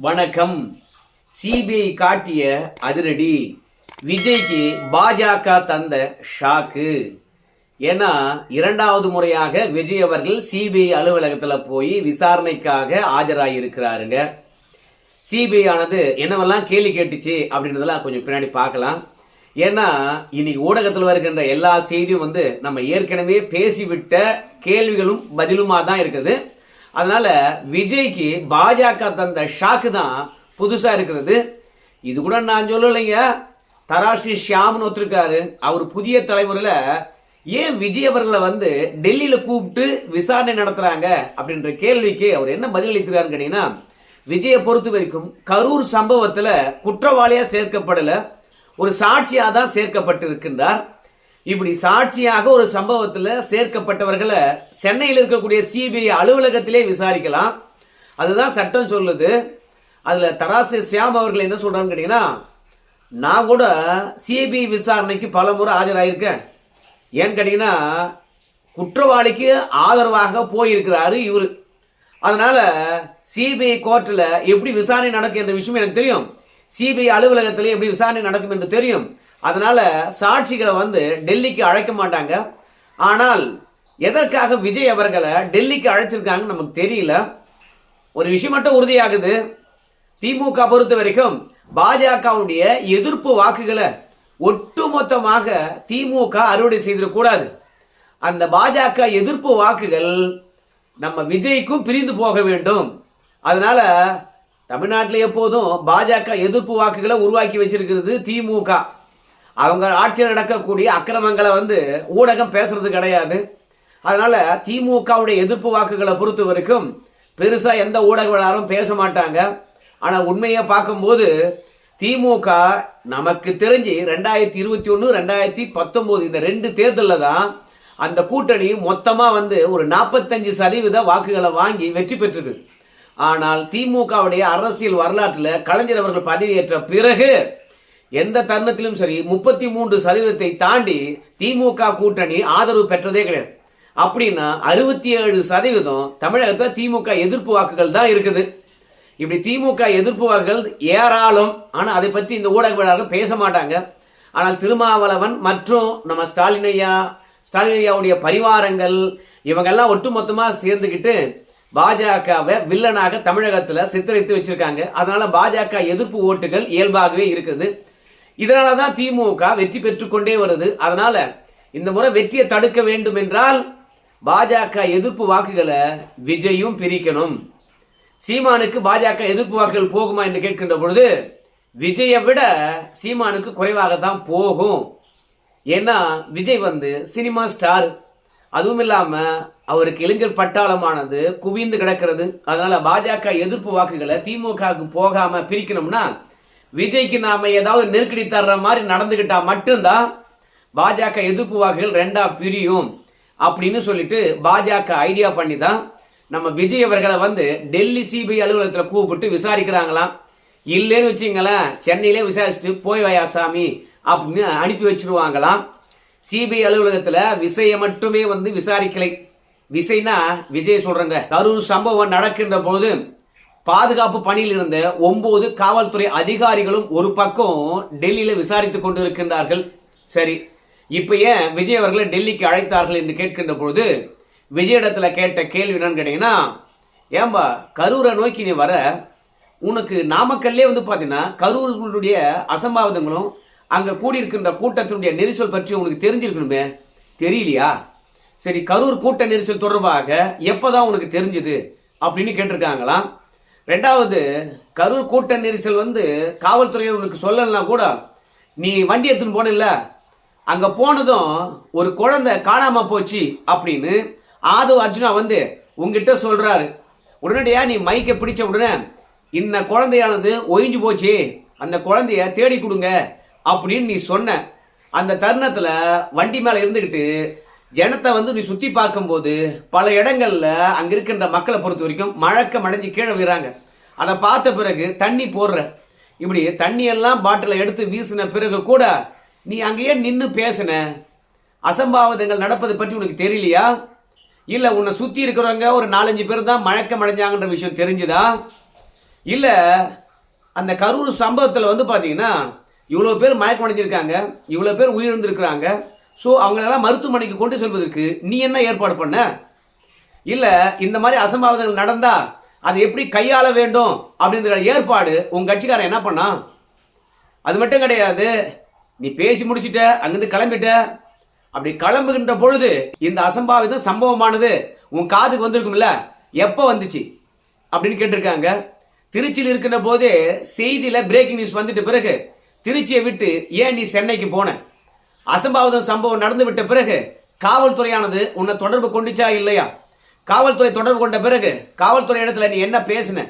வணக்கம். சிபிஐ காட்டிய அதிரடி. விஜய்க்கு பாஜக தந்த ஷாக்கு. ஏன்னா இரண்டாவது முறையாக விஜய் அவர்கள் சிபிஐ அலுவலகத்தில் போய் விசாரணைக்காக ஆஜராகியிருக்கிறாருங்க சிபிஐ ஆனது என்னவெல்லாம் கேள்வி கேட்டுச்சு அப்படின்றதெல்லாம் கொஞ்சம் பின்னாடி பார்க்கலாம். ஏன்னா இன்னைக்கு ஊடகத்தில் வருகின்ற எல்லா செய்தியும் வந்து நம்ம ஏற்கனவே பேசிவிட்ட கேள்விகளும் பதிலுமாக தான் இருக்குது. அதனால விஜய்க்கு பாஜக தந்த ஷாக்கு தான் புதுசாக இருக்கிறது. இது கூட நான் சொல்லலைங்க. தராசி ஷியாம்னு ஒத்துருக்காரு அவர் புதிய தலைமுறையில் ஏன் விஜய் அவர்களை வந்து டெல்லியில் கூப்பிட்டு விசாரணை நடத்துகிறாங்க அப்படின்ற கேள்விக்கு அவர் என்ன பதிலளிக்கிறாருன்னு கேட்டிங்கன்னா கேட்டீங்கன்னா விஜயை பொறுத்த வரைக்கும் கரூர் சம்பவத்தில் குற்றவாளியாக சேர்க்கப்படலை. ஒரு சாட்சியாக தான் சேர்க்கப்பட்டிருக்கின்றார். இப்படி சாட்சியாக ஒரு சம்பவத்தில் சேர்க்கப்பட்டவர்களை சென்னையில் இருக்கக்கூடிய சிபிஐ அலுவலகத்திலே விசாரிக்கலாம். அதுதான் சட்டம் சொல்லுது. அதில் தராசு சியாம் அவர்கள் என்ன சொல்கிறான்னு கேட்டிங்கன்னா நான் கூட சிபிஐ விசாரணைக்கு பல முறை ஆஜராயிருக்கேன். ஏன்னு கேட்டிங்கன்னா குற்றவாளிக்கு ஆதரவாக போயிருக்கிறாரு இவர். அதனால் சிபிஐ கோர்ட்டில் எப்படி விசாரணை நடக்கும் என்ற விஷயம் எனக்கு தெரியும். சிபிஐ அலுவலகத்தில் எப்படி விசாரணை நடக்கும் என்று தெரியும். அதனால சாட்சிகளை வந்து டெல்லிக்கு அழைக்க மாட்டாங்க. ஆனால் எதற்காக விஜய் அவர்களை டெல்லிக்கு அழைச்சிருக்காங்க நமக்கு தெரியல. ஒரு விஷயம் மட்டும் உறுதியாகுது. திமுக பொறுத்த வரைக்கும் பாஜகவுடைய எதிர்ப்பு வாக்குகளை ஒட்டுமொத்தமாக திமுக அறுவடை செய்திடக்கூடாது. அந்த பாஜக எதிர்ப்பு வாக்குகள் நம்ம விஜய்க்கும் பிரிந்து போக வேண்டும். அதனால தமிழ்நாட்டில் எப்போதும் பாஜக எதிர்ப்பு வாக்குகளை உருவாக்கி வச்சிருக்கிறது திமுக. அவங்க ஆட்சியில் நடக்கக்கூடிய அக்கிரமங்களை வந்து ஊடகம் பேசுறது கிடையாது. அதனால திமுகவுடைய எதிர்ப்பு வாக்குகளை பொறுத்த வரைக்கும் பெருசாக எந்த ஊடகங்களாலும் பேச மாட்டாங்க. ஆனால் உண்மையை பார்க்கும்போது திமுக நமக்கு தெரிஞ்சு ரெண்டாயிரத்தி இருபத்தி ஒன்று ரெண்டாயிரத்தி பத்தொம்போது இந்த ரெண்டு தேர்தலில் தான் அந்த கூட்டணி மொத்தமாக வந்து ஒரு நாற்பத்தஞ்சு சதவீத வாக்குகளை வாங்கி வெற்றி பெற்றிருக்கு. ஆனால் திமுகவுடைய அரசியல் வரலாற்றில் கலைஞர் அவர்கள் பதவியேற்ற பிறகு எந்த தருணத்திலும் சரி முப்பத்தி மூன்று சதவீதத்தை தாண்டி திமுக கூட்டணி ஆதரவு பெற்றதே கிடையாது. அப்படின்னா அறுபத்தி ஏழு சதவீதம் தமிழகத்தில் திமுக எதிர்ப்பு வாக்குகள் தான் இருக்குது. இப்படி திமுக எதிர்ப்பு வாக்குகள் ஏராளம். ஆனால் அதை பற்றி இந்த ஊடகவியலாளர்கள் பேச மாட்டாங்க. ஆனால் திருமாவளவன் மற்றும் நம்ம ஸ்டாலின் ஐயா ஸ்டாலின் ஐயாவுடைய பரிவாரங்கள் இவங்கெல்லாம் ஒட்டுமொத்தமாக சேர்ந்துக்கிட்டு பாஜகவை வில்லனாக தமிழகத்தில் சித்தரித்து வச்சிருக்காங்க. அதனால பாஜக எதிர்ப்பு ஓட்டுகள் இயல்பாகவே இருக்குது. இதனால தான் திமுக வெற்றி பெற்றுக்கொண்டே வருது. அதனால இந்த முறை வெற்றியை தடுக்க வேண்டும் என்றால் பாஜக எதிர்ப்பு வாக்குகளை விஜயும் பிரிக்கணும். சீமானுக்கு பாஜக எதிர்ப்பு வாக்குகள் போகுமா என்று கேட்கின்ற பொழுது விஜயை விட சீமானுக்கு குறைவாக தான் போகும். ஏன்னா விஜய் வந்து சினிமா ஸ்டார். அதுவும் இல்லாமல் அவருக்கு இளைஞர் பட்டாளமானது குவிந்து கிடக்கிறது. அதனால பாஜக எதிர்ப்பு வாக்குகளை திமுகவுக்கு போகாம பிரிக்கணும்னா விஜய்க்கு நாம ஏதாவது நெருக்கடி தர்ற மாதிரி நடந்துகிட்டா மட்டும்தான் பாஜக எதிர்ப்பு வாக்குகள் ரெண்டா பிரியும் அப்படின்னு சொல்லிட்டு பாஜக ஐடியா பண்ணி தான் நம்ம விஜய் அவர்களை வந்து டெல்லி சிபிஐ அலுவலகத்தில் கூப்பிட்டு விசாரிக்கிறாங்களாம். இல்லைன்னு வச்சுங்களேன் சென்னையிலே விசாரிச்சுட்டு போய் வயா சாமி அப்படின்னு அனுப்பி வச்சிருவாங்களாம். சிபிஐ அலுவலகத்தில் விசையை மட்டுமே வந்து விசாரிக்கலை. விசைனா விஜய் சொல்றங்க கரூர் சம்பவம் நடக்கின்ற போது பாதுகாப்பு பணியில் இருந்த ஒன்பது காவல்துறை அதிகாரிகளும் ஒரு பக்கம் டெல்லியில விசாரித்துக் கொண்டு இருக்கின்றார்கள் சரி இப்ப ஏன் விஜய் அவர்களை டெல்லிக்கு அழைத்தார்கள் என்று கேட்கின்ற பொழுது விஜயிடத்துல கேட்ட கேள்வி என்னன்னு கேட்டீங்கன்னா ஏன்பா கரூரை நோக்கி நீ வர உனக்கு நாமக்கல்லே வந்து பார்த்தீங்கன்னா கரூர்களுடைய அசம்பாவிதங்களும் அங்கே கூடியிருக்கின்ற கூட்டத்தினுடைய நெரிசல் பற்றி உனக்கு தெரிஞ்சிருக்கணுமே? தெரியலையா? சரி கரூர் கூட்ட நெரிசல் தொடர்பாக எப்போதான் உனக்கு தெரிஞ்சது? அப்படின்னு கேட்டிருக்காங்களாம். ரெண்டாவது கரூர் கூட்ட நெரிசல் வந்து காவல்துறையினர் உனக்கு சொல்லலாம் கூட நீ வண்டி எடுத்துன்னு போனல அங்கே போனதும் ஒரு குழந்தை காணாமல் போச்சு அப்படின்னு ஆதவ் அர்ஜுனா வந்து உங்ககிட்ட சொல்கிறாரு உடனடியாக நீ மைக்கை பிடிச்ச உடனே இந்த குழந்தையானது ஒழிஞ்சு போச்சு அந்த குழந்தைய தேடி கொடுங்க அப்படின்னு நீ சொன்ன. அந்த தருணத்தில் வண்டி மேலே இருந்துக்கிட்டு ஜனத்தை வந்து நீ சுற்றி பார்க்கும்போது பல இடங்களில் அங்கே இருக்கின்ற மக்களை பொறுத்த வரைக்கும் மழக்கம் அடைஞ்சு கீழே விடுறாங்க அதை பார்த்த பிறகு தண்ணி போடுற. இப்படி தண்ணியெல்லாம் பாட்டில் எடுத்து வீசின பிறகு கூட நீ அங்கேயே நின்று பேசின. அசம்பாவிதங்கள் நடப்பதை பற்றி உனக்கு தெரியலையா? இல்லை உன்னை சுற்றி இருக்கிறவங்க ஒரு நாலஞ்சு பேர் தான் மழக்கம் அடைஞ்சாங்கன்ற விஷயம் தெரிஞ்சுதா? இல்லை அந்த கரூர் சம்பவத்தில் வந்து பார்த்தீங்கன்னா இவ்வளோ பேர் மயக்கம் அடைஞ்சிருக்காங்க இவ்வளோ பேர் உயிரிழந்திருக்கிறாங்க. ஸோ அவங்களெல்லாம் மருத்துவமனைக்கு கொண்டு செல்வதற்கு நீ என்ன ஏற்பாடு பண்ண? இல்லை இந்த மாதிரி அசம்பாவிதங்கள் நடந்தா அதை எப்படி கையாள வேண்டும் அப்படிங்கிற ஏற்பாடு உன் கட்சிக்காரன் என்ன பண்ணா? அது மட்டும் கிடையாது. நீ பேசி முடிச்சிட்ட அங்கிருந்து கிளம்பிட்ட. அப்படி கிளம்புகின்ற பொழுது இந்த அசம்பாவிதம் சம்பவமானது உன் காதுக்கு வந்திருக்கும்ல? எப்போ வந்துச்சு? அப்படின்னு கேட்டிருக்காங்க. திருச்சியில் இருக்கின்ற போதே செய்தியில் பிரேக்கிங் நியூஸ் வந்துட்டு பிறகு திருச்சியை விட்டு ஏன் நீ சென்னைக்கு போன? அசம்பாவிதம் சம்பவம் நடந்து விட்ட பிறகு காவல்துறையானது உன்னை தொடர்பு கொண்டுச்சா இல்லையா? காவல்துறை தொடர்பு கொண்ட பிறகு காவல்துறை இடத்துல நீ என்ன பேசின?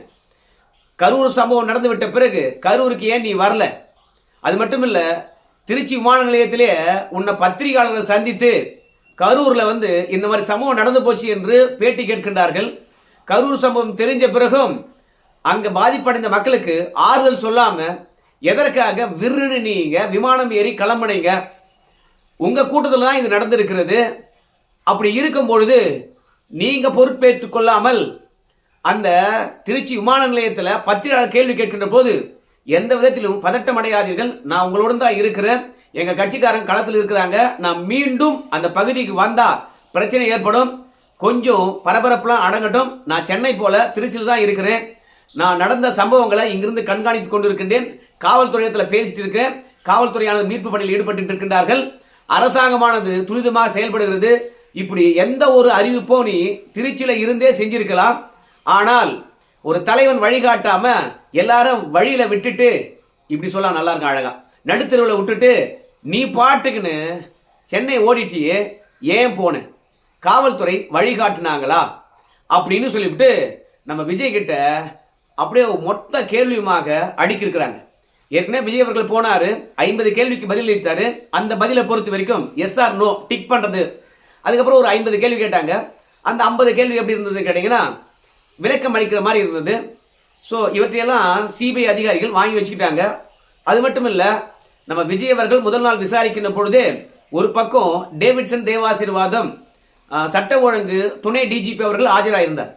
கரூர் சம்பவம் நடந்து விட்ட பிறகு கரூருக்கு ஏன் நீ வரல? அது மட்டும் இல்லை திருச்சி விமான நிலையத்திலே உன்னை பத்திரிகையாளர்களை சந்தித்து கரூரில் வந்து இந்த மாதிரி சம்பவம் நடந்து போச்சு என்று பேட்டி கேட்கின்றார்கள். கரூர் சம்பவம் தெரிஞ்ச பிறகும் அங்கே பாதிப்படைந்த மக்களுக்கு ஆறுதல் சொல்லாமல் எதற்காக விருன்னு நீங்க விமானம் ஏறி கிளம்புனீங்க உங்கள் கூட்டத்தில் தான் இது நடந்திருக்கிறது. அப்படி இருக்கும் பொழுது நீங்கள் பொறுப்பேற்று கொள்ளாமல் அந்த திருச்சி விமான நிலையத்தில் பத்திரிகையாளர் கேள்வி கேட்கின்ற போது எந்த விதத்திலும் பதட்டம் அடையாதீர்கள். நான் உங்களுடன் தான் இருக்கிறேன். எங்கள் கட்சிக்காரங்க களத்தில் இருக்கிறாங்க. நான் மீண்டும் அந்த பகுதிக்கு வந்தால் பிரச்சனை ஏற்படும். கொஞ்சம் பரபரப்புலாம் அடங்கட்டும். நான் சென்னை போல திருச்சியில் தான் இருக்கிறேன். நான் நடந்த சம்பவங்களை இங்கிருந்து கண்காணித்துக் கொண்டிருக்கின்றேன். காவல்துறையத்தில் பேசிட்டு இருக்கேன். காவல்துறையானது மீட்பு பணியில் ஈடுபட்டு இருக்கின்றார்கள். அரசாங்கமானது துரிதமாக செயல்படுகிறது. இப்படி எந்த ஒரு அறிவிப்போ நீ திருச்சியில இருந்தே செஞ்சிருக்கலாம். ஆனால் ஒரு தலைவன் வழிகாட்டாம எல்லாரும் வழியில விட்டுட்டு இப்படி சொல்ல நல்லா இருக்கும் அழகா. நடுத்தருவில் விட்டுட்டு நீ பாட்டுக்குன்னு சென்னை ஓடிட்டியே ஏன் போன? காவல்துறை வழிகாட்டுனாங்களா? அப்படின்னு சொல்லிவிட்டு நம்ம விஜய் கிட்ட அப்படியே மொத்த கேள்வியுமாக அடிக்கிருக்கிறாங்க ஏற்கனவே விஜய் அவர்கள் போனாரு. ஐம்பது கேள்விக்கு பதில் அளித்தாரு. அந்த பதிலை பொறுத்த வரைக்கும் எஸ் ஆர் நோ டிக் பண்றது. அதுக்கப்புறம் ஒரு ஐம்பது கேள்வி கேட்டாங்க. அந்த ஐம்பது கேள்வி எப்படி இருந்தது கேட்டீங்கன்னா விளக்கம் அளிக்கிற மாதிரி இருந்தது. ஸோ இவற்றையெல்லாம் சிபிஐ அதிகாரிகள் வாங்கி வச்சுக்கிட்டாங்க. அது மட்டும் இல்லை நம்ம விஜய் அவர்கள் முதல் நாள் விசாரிக்கின்ற பொழுதே ஒரு பக்கம் டேவிட்சன் தேவாசீர்வாதம் சட்ட ஒழுங்கு துணை டிஜிபி அவர்கள் ஆஜராயிருந்தார்.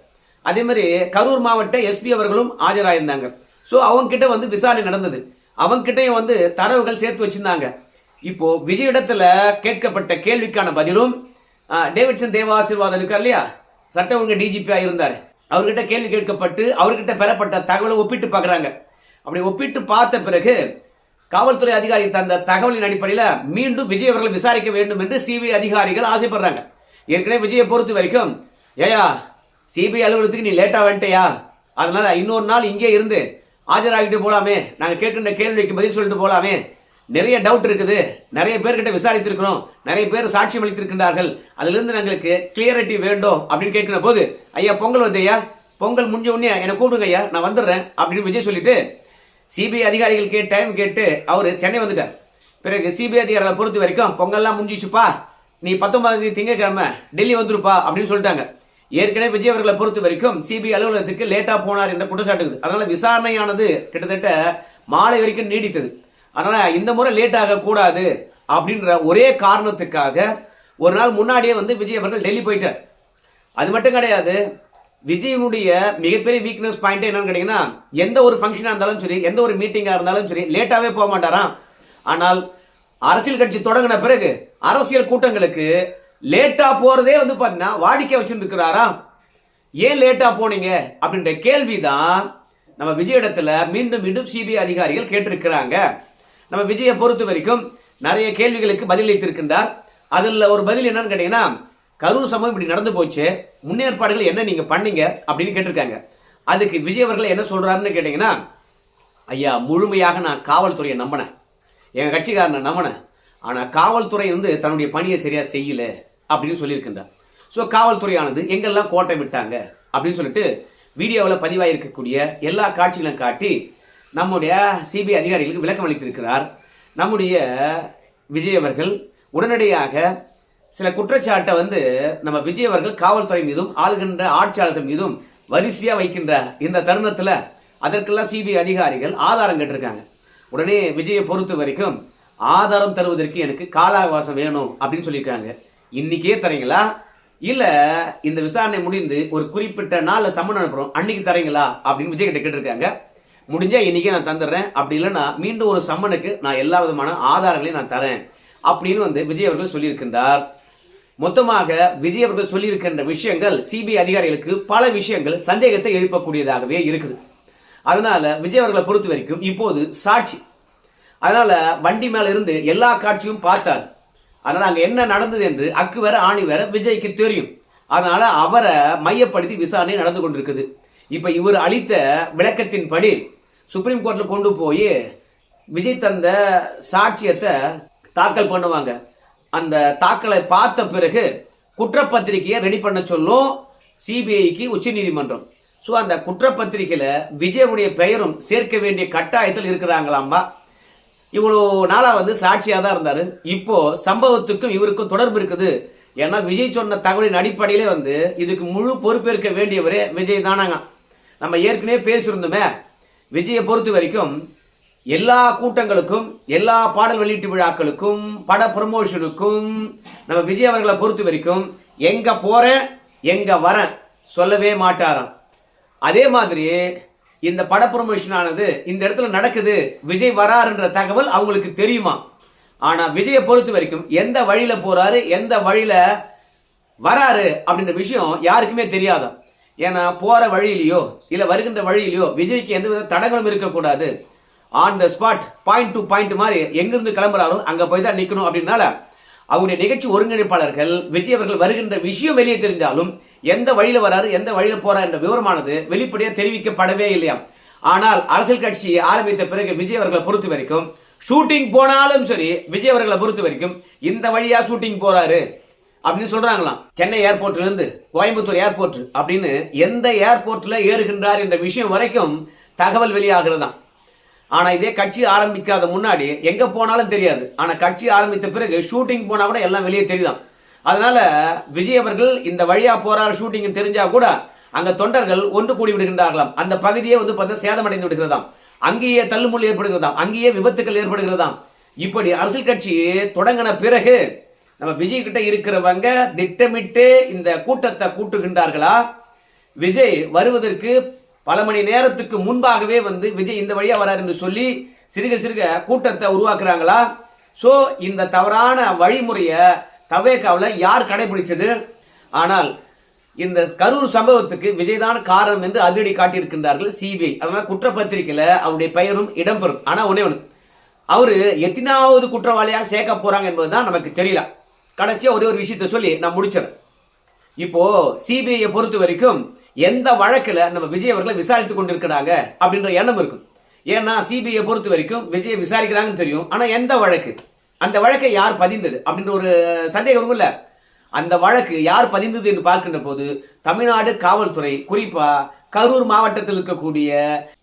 அதே மாதிரி கரூர் மாவட்ட எஸ்பி அவர்களும் ஆஜராயிருந்தாங்க. ஸோ அவங்க கிட்ட வந்து விசாரணை நடந்தது. அவங்கிட்டையும் வந்து தரவுகள் சேர்த்து வச்சிருந்தாங்க. இப்போ விஜயிடத்துல கேட்கப்பட்ட கேள்விக்கான பதிலும் டேவிட்சன் டேவிட்சன் தேவாசீர்வாதம் இருக்கார் இல்லையா? சட்ட ஒழுங்கு டிஜிபியா இருந்தார். அவர்கிட்ட கேள்வி கேட்கப்பட்டு அவர்கிட்ட பெறப்பட்ட தகவலை ஒப்பிட்டு பார்க்குறாங்க. அப்படி ஒப்பிட்டு பார்த்த பிறகு காவல்துறை அதிகாரி தந்த தகவலின் அடிப்படையில் மீண்டும் விஜய் அவர்களை விசாரிக்க வேண்டும் என்று சிபிஐ அதிகாரிகள் ஆசைப்படுறாங்க. ஏற்கனவே விஜயை பொறுத்த வரைக்கும் ஏயா சிபிஐ அலுவலகத்துக்கு நீ லேட்டாக வந்துட்டியா? அதனால இன்னொரு நாள் இங்கே இருந்து ஆஜராகிட்டு போகலாமே நாங்கள் கேட்கின்ற கேள்விக்கு பதில் சொல்லிட்டு போலாமே. நிறைய டவுட் இருக்குது. நிறைய பேர்கிட்ட விசாரித்திருக்கிறோம். நிறைய பேர் சாட்சியம் அளித்திருக்கின்றார்கள். அதிலிருந்து எங்களுக்கு கிளியரிட்டி வேண்டும் அப்படின்னு கேட்கிற போது ஐயா பொங்கல் வந்து ஐயா பொங்கல் முடிஞ்ச உடனே என்னை கூப்பிடுங்க ஐயா நான் வந்துடுறேன் அப்படின்னு விஜய் சொல்லிட்டு சிபிஐ அதிகாரிகள் கேட்டு டைம் கேட்டு அவர் சென்னை வந்துட்டார். பிறகு சிபிஐ அதிகாரிகளை பொறுத்த வரைக்கும் பொங்கல்லாம் முடிஞ்சிச்சுப்பா. நீ பத்தொன்பதாம் தேதி திங்கட்கிழமை டெல்லி வந்துருப்பா அப்படின்னு சொல்லிட்டாங்க. ஏற்கனவே விஜய் அவர்களை பொறுத்த வரைக்கும் சிபிஐ அலுவலகத்துக்கு லேட்டா போனார் என்ற குற்றச்சாட்டு இருக்குது அதனால விசாரணையானது கிட்டத்தட்ட மாலை வரைக்கும் நீடித்தது. அதனால இந்த முறை லேட் ஆக கூடாது அப்படின்ற ஒரே காரணத்துக்காக ஒரு நாள் முன்னாடியே வந்து விஜய் அவர்கள் டெல்லி போயிட்டார். அது மட்டும் கிடையாது விஜயனுடைய மிகப்பெரிய வீக்னஸ் பாயிண்ட் என்னன்னு கேட்டீங்கன்னா எந்த ஒரு ஃபங்க்ஷனாக இருந்தாலும் சரி எந்த ஒரு மீட்டிங்காக இருந்தாலும் சரி லேட்டாகவே போக மாட்டாராம். ஆனால் அரசியல் கட்சி தொடங்கின பிறகு அரசியல் கூட்டங்களுக்கு லேட்டா போறதே வந்து பாத்தீங்கன்னா வாடிக்கை வச்சிருந்துக்கிறாராம் ஏன் லேட்டா போனீங்க? அப்படின்ற கேள்விதான் நம்ம விஜய் இடத்துல மீண்டும் மீண்டும் சிபிஐ அதிகாரிகள் கேட்டிருக்கிறாங்க. நம்ம விஜயை பொறுத்த வரைக்கும் நிறைய கேள்விகளுக்கு பதிலளித்திருக்கின்றார் அதில் ஒரு பதில் என்னன்னு கேட்டீங்கன்னா கரூர் சம்பவம் இப்படி நடந்து போச்சு முன்னேற்பாடுகள் என்ன நீங்க பண்ணீங்க அப்படின்னு கேட்டிருக்காங்க. அதுக்கு விஜய் அவர்கள் என்ன சொல்றாருன்னு கேட்டீங்கன்னா ஐயா முழுமையாக நான் காவல்துறையை நம்பினேன். என் கட்சிக்காரனை நம்பினேன். ஆனால் காவல்துறை வந்து தன்னுடைய பணியை சரியாக செய்யல அப்படின்னு சொல்லியிருக்கின்றார். ஸோ காவல்துறையானது எங்கெல்லாம் கோட்டை விட்டாங்க அப்படின்னு சொல்லிட்டு வீடியோவில் பதிவாயிருக்கக்கூடிய எல்லா காட்சிகளும் காட்டி நம்முடைய சிபிஐ அதிகாரிகளுக்கு விளக்கம் அளித்திருக்கிறார். நம்முடைய விஜய் அவர்கள் உடனடியாக சில குற்றச்சாட்டை வந்து நம்ம விஜய் அவர்கள் காவல்துறை மீதும் ஆளுகின்ற ஆட்சியாளர்கள் மீதும் வரிசையாக வைக்கின்ற இந்த தருணத்தில் அதற்கெல்லாம் சிபிஐ அதிகாரிகள் ஆதாரம் கேட்டிருக்காங்க. உடனே விஜயை பொறுத்த வரைக்கும் ஆதாரம் தருவதற்கு எனக்கு கால அவகாசம் வேணும் அப்படின்னு சொல்லியிருக்காங்க. இன்னைக்கே தரீங்களா? இல்ல இந்த விசாரணை முடிந்து ஒரு குறிப்பிட்ட நாள்ல சம்மன் அனுப்புறோம் அன்னைக்கு தரீங்களா? அப்படின்னு விஜய் கிட்ட கேட்டிருக்காங்க. முடிஞ்சா இன்னைக்கே நான் தந்துடுறேன். அப்படி இல்லைன்னா மீண்டும் ஒரு சம்மனுக்கு நான் எல்லா விதமான ஆதாரங்களையும் நான் தரேன் அப்படின்னு வந்து விஜய் அவர்கள் சொல்லியிருக்கின்றார். மொத்தமாக விஜய் அவர்கள் சொல்லியிருக்கின்ற விஷயங்கள் சிபிஐ அதிகாரிகளுக்கு பல விஷயங்கள் சந்தேகத்தை எழுப்பக்கூடியதாகவே இருக்குது. அதனால விஜய் அவர்களை பொறுத்த வரைக்கும் இப்போது சாட்சி அதனால வண்டி மேல இருந்து எல்லா காட்சியும் பார்த்தார். அதனால அங்க என்ன நடந்தது என்று அக்கு வேற ஆணி வேற விஜய்க்கு தெரியும். அதனால அவரை மையப்படுத்தி விசாரணை நடந்து கொண்டிருக்குது. இப்ப இவர் அளித்த விளக்கத்தின்படி சுப்ரீம் கோர்ட்ல கொண்டு போய் விஜய் தந்த சாட்சியத்தை தாக்கல் பண்ணுவாங்க. அந்த தாக்கலை பார்த்த பிறகு குற்றப்பத்திரிகையை ரெடி பண்ண சொல்லும் சிபிஐக்கு உச்சநீதிமன்றம் ஸோ அந்த குற்றப்பத்திரிகையில விஜயனுடைய பெயரும் சேர்க்க வேண்டிய கட்டாயத்தில் இருக்கிறாங்களாம்பா இவ்வளோ நாளாக வந்து சாட்சியாக தான் இருந்தார். இப்போது சம்பவத்துக்கும் இவருக்கும் தொடர்பு இருக்குது. ஏன்னா விஜய் சொன்ன தகவலின் அடிப்படையிலே வந்து இதுக்கு முழு பொறுப்பேற்க வேண்டியவரே விஜய் தானாங்க. நம்ம ஏற்கனவே பேசியிருந்தோமே விஜயை பொறுத்த வரைக்கும் எல்லா கூட்டங்களுக்கும் எல்லா பாடல் வெளியீட்டு விழாக்களுக்கும் பட ப்ரமோஷனுக்கும் நம்ம விஜய் அவர்களை பொறுத்த வரைக்கும் எங்கே போகிறேன் எங்கே வரேன் சொல்லவே மாட்டாராம். அதே மாதிரி இந்த பட ப்ரொமோஷன் ஆனது இந்த இடத்துல நடக்குது விஜய் வராருன்ற தகவல் அவங்களுக்கு தெரியுமா? ஆனா விஜயை பொறுத்த வரைக்கும் எந்த வழியில போறாரு எந்த வழியில வராரு அப்படின்ற விஷயம் யாருக்குமே தெரியாதா? ஏன்னா போற வழியிலையோ இல்ல வருகின்ற வழியிலையோ விஜய்க்கு எந்த வித தடங்களும் இருக்கக்கூடாது. On the spot point to point மாதிரி எங்கிருந்து கிளம்புறாரோ அங்க போய் தான் நிக்கணும் அப்படின்னால அவருடைய நிகழ்ச்சி ஒருங்கிணைப்பாளர்கள் விஜய் அவர்கள் வருகின்ற விஷயம் வெளியே தெரிஞ்சாலும் எந்த வழியில வராரு எந்த வழியில போறார் என்ற விவரமானது வெளிப்படையாக தெரிவிக்கப்படவே இல்லையாம் ஆனால் அரசியல் கட்சி ஆரம்பித்த பிறகு விஜய் அவர்களை பொறுத்த வரைக்கும் ஷூட்டிங் போனாலும் சரி விஜய் அவர்களை பொறுத்த வரைக்கும் இந்த வழியா ஷூட்டிங் போறாரு அப்படின்னு சொல்றாங்களாம். சென்னை ஏர்போர்ட்ல இருந்து கோயம்புத்தூர் ஏர்போர்ட் அப்படின்னு எந்த ஏர்போர்ட்ல ஏறுகின்றார் என்ற விஷயம் வரைக்கும் தகவல் வெளியாகிறதாம். ஆனா இதே கட்சி ஆரம்பிக்காத முன்னாடி எங்க போனாலும் தெரியாது. ஆனா கட்சி ஆரம்பித்த பிறகு ஷூட்டிங் போனா கூட எல்லாம் வெளியே தெரியுதான் அதனால விஜய் அவர்கள் இந்த வழியா போறார் ஷூட்டிங் தெரிஞ்சா கூட அங்க தொண்டர்கள் ஒன்று கூடி விடுகின்றார்களாம். அந்த பகுதியே வந்து பார்த்தா சேதமடைந்து விடுகிறதாம். அங்கேயே தள்ளுமுள் ஏற்படுகிறதாம். அங்கேயே விபத்துக்கள் ஏற்படுகிறதாம். இப்படி அரசியல் கட்சி தொடங்கின பிறகு நம்ம விஜய் கிட்ட இருக்கிறவங்க திட்டமிட்டு இந்த கூட்டத்தை கூட்டுகின்றார்களா? விஜய் வருவதற்கு பல மணி நேரத்துக்கு முன்பாகவே வந்து விஜய் இந்த வழியா வராரு என்று சொல்லி சிறுக சிறுக கூட்டத்தை உருவாக்குறாங்களா? சோ இந்த தவறான வழிமுறையை தவேக்காவில் யார் கடைபிடிச்சது? ஆனால் இந்த கரூர் சம்பவத்துக்கு விஜய் தான் காரணம் என்று அதிரடி காட்டியிருக்கின்றார்கள் சிபிஐ. அதனால குற்றப்பத்திரிகையில் அவருடைய பெயரும் இடம்பெறும். ஆனால் ஒன்னே ஒன்று அவர் எத்தனாவது குற்றவாளியாக சேர்க்க போகிறாங்க என்பது தான் நமக்கு தெரியல. கடைசியாக ஒரே ஒரு விஷயத்தை சொல்லி நான் முடிச்சிடறேன். இப்போ சிபிஐயை பொறுத்த வரைக்கும் எந்த வழக்கில் நம்ம விஜய் அவர்களை விசாரித்துக் கொண்டிருக்கிறாங்க அப்படின்ற எண்ணம் இருக்கும். ஏன்னா சிபிஐ பொறுத்த வரைக்கும் விஜய் விசாரிக்கிறாங்கன்னு தெரியும். ஆனால் எந்த வழக்கு? அந்த வழக்கை யார் பதிந்தது அப்படின்ற ஒரு சந்தேகம் இல்ல அந்த வழக்கு யார் பதிந்தது என்று பார்க்கின்ற போது தமிழ்நாடு காவல்துறை குறிப்பா கரூர் மாவட்டத்தில் இருக்கக்கூடிய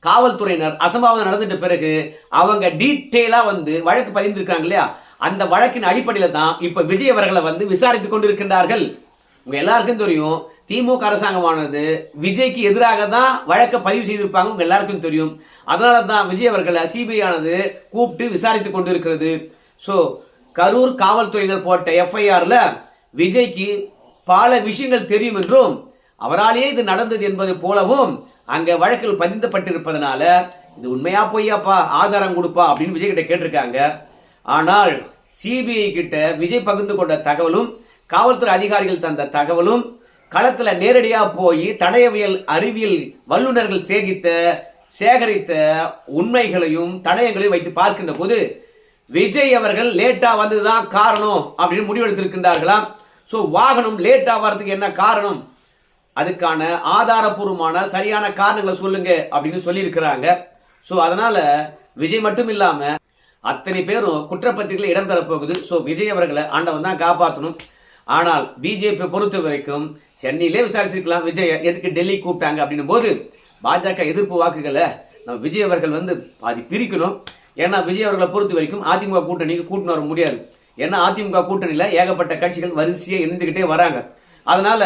காவல்துறையினர் அசம்பாவிதம் நடந்துட்ட பிறகு அவங்க டீட்டெயிலா வந்து வழக்கு பதிந்திருக்காங்க இல்லையா? அந்த வழக்கின் அடிப்படையில தான் இப்ப விஜய் அவர்களை வந்து விசாரித்துக் கொண்டிருக்கின்றார்கள். உங்க எல்லாருக்கும் தெரியும் திமுக அரசாங்கமானது விஜய்க்கு எதிராக தான் வழக்க பதிவு செய்திருப்பாங்க உங்க எல்லாருக்கும் தெரியும். அதனால தான் விஜய் அவர்களை சிபிஐ ஆனது கூப்பிட்டு விசாரித்துக் கொண்டிருக்கிறது. ஸோ கரூர் காவல்துறையினர் போட்ட எஃப்ஐஆரில் விஜய்க்கு பல விஷயங்கள் தெரியும் என்றும் அவராலேயே இது நடந்தது என்பது போலவும் அங்கே வழக்கில் பதிந்தப்பட்டிருப்பதனால இது உண்மையா பொய்யாப்பா ஆதாரம் கொடுப்பா அப்படின்னு விஜய் கிட்ட கேட்டிருக்காங்க. ஆனால் சிபிஐ கிட்ட விஜய் பகிர்ந்து கொண்ட தகவலும் காவல்துறை அதிகாரிகள் தந்த தகவலும் களத்தில் நேரடியாக போய் தடயவியல் அறிவியல் வல்லுநர்கள் சேகித்த சேகரித்த உண்மைகளையும் தடயங்களையும் வைத்து பார்க்கின்ற போது விஜய் அவர்கள் லேட்டா வந்ததுதான் காரணம் அப்படின்னு முடிவெடுத்திருக்கின்றார்களாம் ஸோ வாகனம் லேட்டா வர்றதுக்கு என்ன காரணம்? அதுக்கான ஆதாரபூர்வமான சரியான காரணங்களை சொல்லுங்க அப்படின்னு சொல்லியிருக்கிறாங்க. ஸோ அதனால விஜய் மட்டும் இல்லாம அத்தனை பேரும் குற்றப்பத்திரிகையில் இடம்பெற போகுது. ஸோ விஜய் அவர்களை ஆண்டவன் தான் காப்பாற்றணும் ஆனால் பிஜேபி பொறுத்த வரைக்கும் சென்னையிலே விசாரிச்சிருக்கலாம். விஜய் எதுக்கு டெல்லி கூப்பிட்டாங்க அப்படின்னும் போது பாஜக எதிர்ப்பு வாக்குகளை நம்ம விஜய் அவர்கள் வந்து பாதி பிரிக்கணும். ஏன்னா விஜய் அவர்களை பொறுத்த வரைக்கும் அதிமுக கூட்டணிக்கு கூட்டின்னு வர முடியாது. ஏன்னா அதிமுக கூட்டணியில் ஏகப்பட்ட கட்சிகள் வரிசையாக இருந்துக்கிட்டே வராங்க. அதனால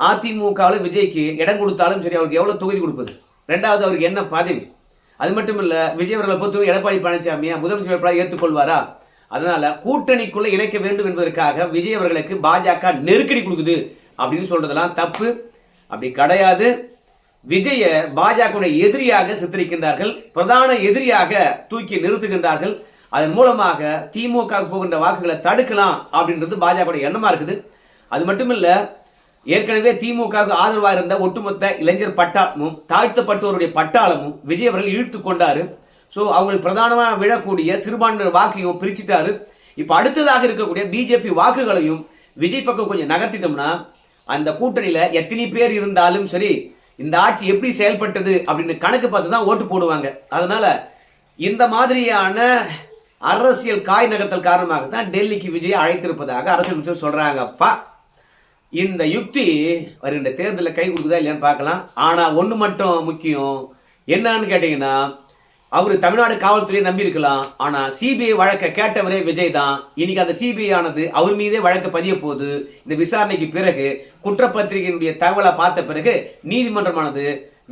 அதிமுகவில் விஜய்க்கு இடம் கொடுத்தாலும் சரி அவருக்கு எவ்வளோ தொகுதி கொடுப்பது? ரெண்டாவது அவருக்கு என்ன பதவி? அது மட்டும் இல்லை விஜய் அவர்களை பொறுத்தவரை எடப்பாடி பழனிசாமியா முதலமைச்சர் வேட்பாளர் ஏற்றுக்கொள்வாரா? அதனால கூட்டணிக்குள்ள இணைக்க வேண்டும் என்பதற்காக விஜய் அவர்களுக்கு பாஜக நெருக்கடி கொடுக்குது அப்படின்னு சொல்றதெல்லாம் தப்பு. அப்படி கிடையாது. விஜய பாஜக எதிரியாக சித்தரிக்கின்றார்கள் பிரதான எதிரியாக தூக்கி நிறுத்துகின்றார்கள். அதன் மூலமாக திமுக போகின்ற வாக்குகளை தடுக்கலாம் அப்படின்றது பாஜக எண்ணமா இருக்குது. அது மட்டும் இல்ல ஏற்கனவே திமுக ஆதரவாக இருந்த ஒட்டுமொத்த இளைஞர் பட்டாளமும் தாழ்த்தப்பட்டோருடைய பட்டாளமும் விஜய் அவர்கள் இழுத்து கொண்டாரு. ஸோ அவங்களுக்கு பிரதானமாக விழக்கூடிய சிறுபான்மையினர் வாக்கையும் பிரிச்சுட்டாரு. இப்போ அடுத்ததாக இருக்கக்கூடிய பிஜேபி வாக்குகளையும் விஜய் பக்கம் கொஞ்சம் நகர்த்திட்டோம்னா அந்த கூட்டணியில எத்தனை பேர் இருந்தாலும் சரி இந்த ஆட்சி எப்படி செயல்பட்டது அப்படின்னு கணக்கு பார்த்து தான் ஓட்டு போடுவாங்க. அதனால இந்த மாதிரியான அரசியல் காய் நகர்த்தல் காரணமாக தான் டெல்லிக்கு விஜய் அழைத்திருப்பதாக அரசியல் அமைச்சர் சொல்றாங்கப்பா. இந்த யுக்தி வருகின்ற தேர்தலில் கை கொடுக்குதா இல்லையான்னு பார்க்கலாம். ஆனால் ஒன்று மட்டும் முக்கியம். என்னன்னு கேட்டிங்கன்னா அவர் தமிழ்நாடு காவல்துறையை நம்பி இருக்கலாம். ஆனா சிபிஐ வழக்க கேட்டவரே விஜய் தான். இன்னைக்கு அந்த சிபிஐ ஆனது அவர் மீதே வழக்கு பதிய போது இந்த விசாரணைக்கு பிறகு குற்றப்பத்திரிகையினுடைய தகவலை பார்த்த பிறகு நீதிமன்றமானது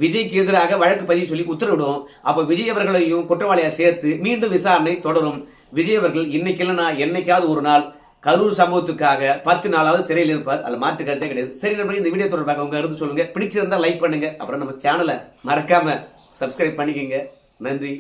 விஜய்க்கு எதிராக வழக்கு பதிவு சொல்லி உத்தரவிடும். அப்ப விஜய் அவர்களையும் குற்றவாளியா சேர்த்து மீண்டும் விசாரணை தொடரும். விஜய் அவர்கள் இன்னைக்கு இல்லைன்னா என்னைக்காவது ஒரு நாள் கரூர் சம்பவத்துக்காக பத்து நாளாவது சிறையில் இருப்பார். அல்ல மாற்று கருத்தே கிடையாது. சரி நண்பர்களே இந்த வீடியோ தொடர்பாக உங்க கருத்து சொல்லுங்க. பிடிச்சிருந்தா லைக் பண்ணுங்க. அப்புறம் நம்ம சேனலை மறக்காம சப்ஸ்கிரைப் பண்ணிக்கங்க. நன்றி